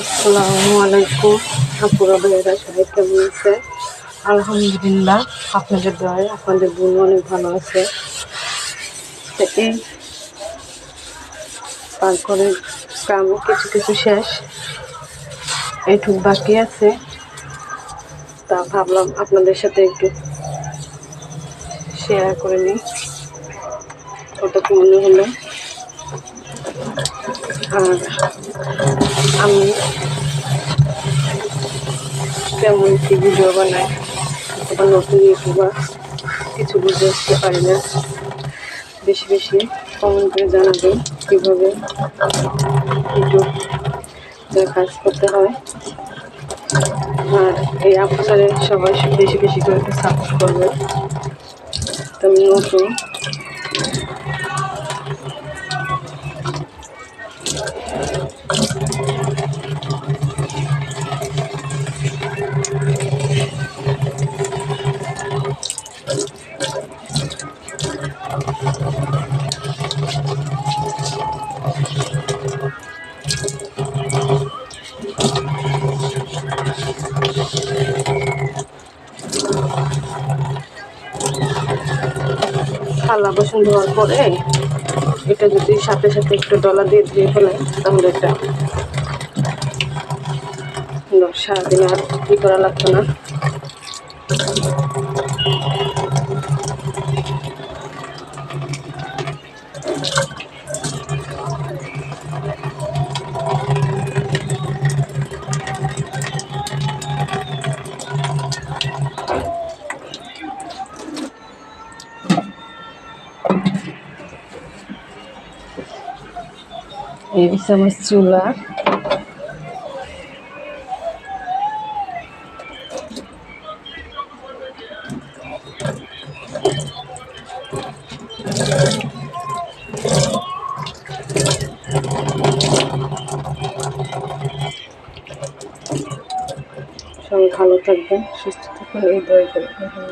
আসসালামু আলাইকুম। আপুরা, ভাইয়েরা, সবাই আলহামদুলিল্লাহ, আপনাদের দয় আপনাদের বোন অনেক ভালো আছে। তারপরে কাম কিছু কিছু শেষ। এইটুক বাকি আছে। তা ভাবলাম আপনাদের সাথে একটু শেয়ার করে নিই। কতটুকু মনে হলো? আর আমি তেমন কি ভিডিও বানাই অথবা নতুন ইউটিউবার কিছু বুঝে উঠতে পারি না। বেশি বেশি কমেন্ট করে জানাবেন কীভাবে ইউটিউব কাজ করতে হয়। আর এই আপনারে সবাই বেশি বেশি করে সাপোর্ট করবে তো আমি নতুন থালা বাসন ধোয়ার পরে এটা যদি সাথে সাথে একটু ডলা দিয়ে দিয়ে ফেলে, তাহলে এটা সারাদিন আর ই করা লাগতো না। এই হচ্ছে আমার চুলা। সবাই ভালো থাকবেন সুস্থ থাকবেন এই দয়া করে